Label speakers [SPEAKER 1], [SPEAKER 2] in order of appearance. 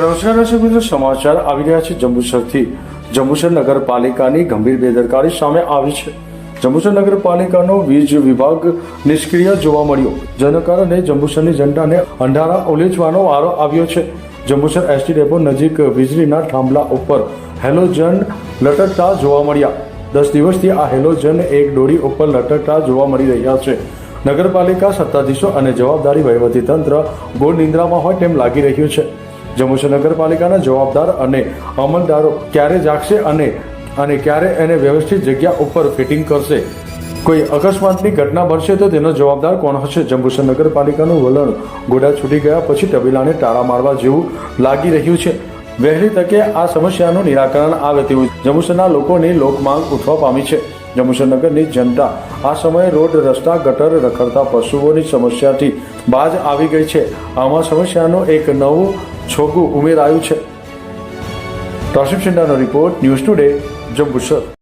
[SPEAKER 1] તો નમસ્કાર સમાચાર આવી રહ્યા છે. જંબુસરથી જંબુસર નગરપાલિકાની ગંભીર બેદરકારી સામે આવી છે. જંબુસર નગરપાલિકાનો વીજ વિભાગ નિષ્ક્રિય જોવા મળ્યો. જેના કારણે જંબુસરની જનતાને અંધારા ઉલેચવાનો વારો આવ્યો છે. જંબુસર એસટી ડેપો નજીક વીજળીના થાંભલા ઉપર હેલોજન લટકતા જોવા મળ્યા. દસ દિવસથી આ હેલોજન એક દોરી ઉપર લટકતા જોવા મળી રહ્યા છે. નગરપાલિકા સત્તાધીશો અને જવાબદારી વહીવટીતંત્ર ગોળ નિંદ્રામાં હોય તેમ લાગી રહ્યું છે. જંબુસર નગરપાલિકાના જવાબદાર અને અમલદારો ક્યારે જાગશે અને અને ક્યારે એને વ્યવસ્થિત જગ્યા ઉપર ફિટિંગ કરશે? કોઈ અકસ્માતની ઘટના બનશે તો તેનો જવાબદાર કોણ હશે? જંબુસર નગરપાલિકાનું વલણ ગોડા છૂટી ગયા પછી તબેલાને તાળા મારવા જેવું લાગી રહ્યું છે. વહેલી તકે આ સમસ્યાનું નિરાકરણ આવે તેવું જંબુસરના લોકોની લોકમાંગ ઉઠવા પામી છે. જંબુસરનગરની જનતા આ સમયે રોડ, રસ્તા, ગટર રખડતા પશુઓની સમસ્યાથી બાજ આવી ગઈ છે. આમાં સમસ્યાનું એક નવું છોગું ઉમેરાયું છે. તોશિફ સિંડાનો રિપોર્ટ ન્યૂઝ ટુડે, જંબુસર.